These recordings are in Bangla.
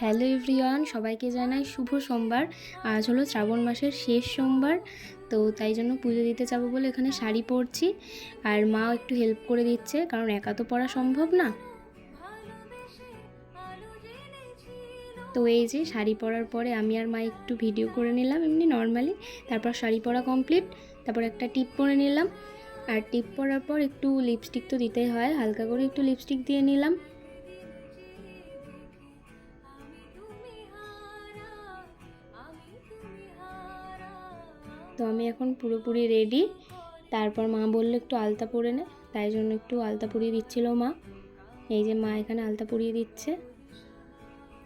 হ্যালো এভরিওয়ান, সবাইকে জানাই শুভ সোমবার। আজ হলো শ্রাবণ মাসের শেষ সোমবার, তো তাই জন্য পুজো দিতে যাব বলে এখানে শাড়ি পরছি। আর মাও একটু হেল্প করে দিচ্ছে, কারণ একা তো পরা সম্ভব না। তো এই যে শাড়ি পরার পরে আমি আর মা একটু ভিডিও করে নিলাম এমনি নর্মালি তারপর শাড়ি পরা কমপ্লিট তারপর একটা টিপ পরে নিলাম। আর টিপ পরার পর একটু লিপস্টিক তো দিতেই হয়, হালকা করে একটু লিপস্টিক দিয়ে নিলাম। তো আমি এখন পুরোপুরি রেডি তারপর মা বলল একটু আলতা পরে নে, তাই জন্য একটু আলতা পরিয়ে দিচ্ছিল মা। এই যে মা এখানে আলতা পরিয়ে দিচ্ছে।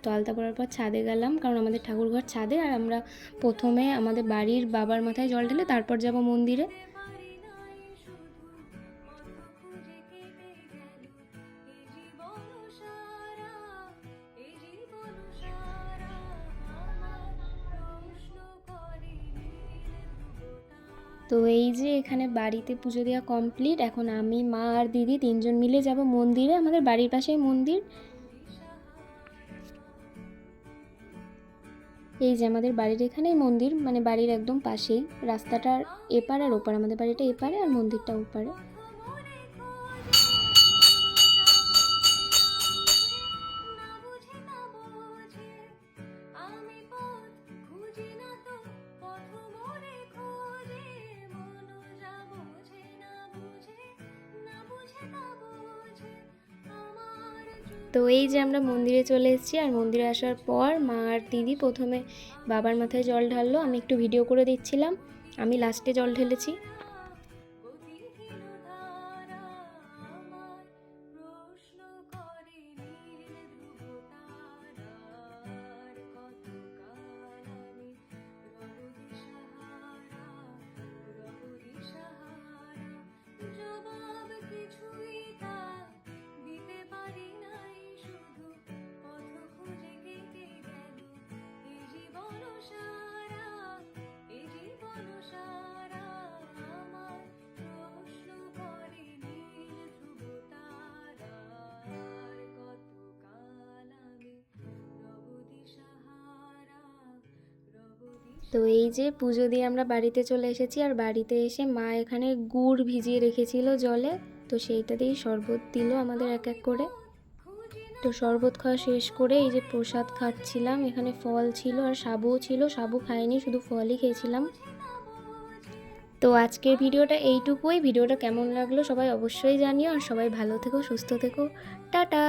তো আলতা পরার পর ছাদে গেলাম, কারণ আমাদের ঠাকুরঘর ছাদে, আর আমরা প্রথমে আমাদের বাড়ির বাবার মাথায় জল ঢেলে তারপর যাব মন্দিরে। তো এই যে এখানে বাড়িতে পুজো দেওয়া কমপ্লিট এখন আমি, মা আর দিদি তিনজন মিলে যাব মন্দিরে, আমাদের বাড়ির পাশেই মন্দির। এই যে আমাদের বাড়ির এখানেই মন্দির মানে বাড়ির একদম পাশেই, রাস্তাটার এপার আর ওপার, আমাদের বাড়িটা এপারে আর মন্দিরটা ওপারে। তো এই যে আমরা মন্দিরে চলে এসেছি, আর মন্দিরে আসার পর মা আর দিদি প্রথমে বাবার মাথায় জল ঢাললো। আমি একটু ভিডিও করে দিচ্ছিলাম। আমি লাস্টে জল ঢেলেছি। তো এই যে পুজো দিয়ে আমরা বাড়িতে চলে এসেছি আর বাড়িতে এসে মা এখানে গুড় ভিজিয়ে রেখেছিল জলে। তো সেইটা দিয়েই শরবত দিল আমাদের এক এক করে। তো শরবত খাওয়া শেষ করে এই যে প্রসাদ খাচ্ছিলাম। এখানে ফল ছিল আর সাবুও ছিল। সাবু খাইনি, শুধু ফলই খেয়েছিলাম। তো আজকের ভিডিওটা এইটুকুই। ভিডিওটা কেমন লাগল সবাই অবশ্যই জানিও। আর সবাই ভালো থেকো, সুস্থ থেকো। টাটা!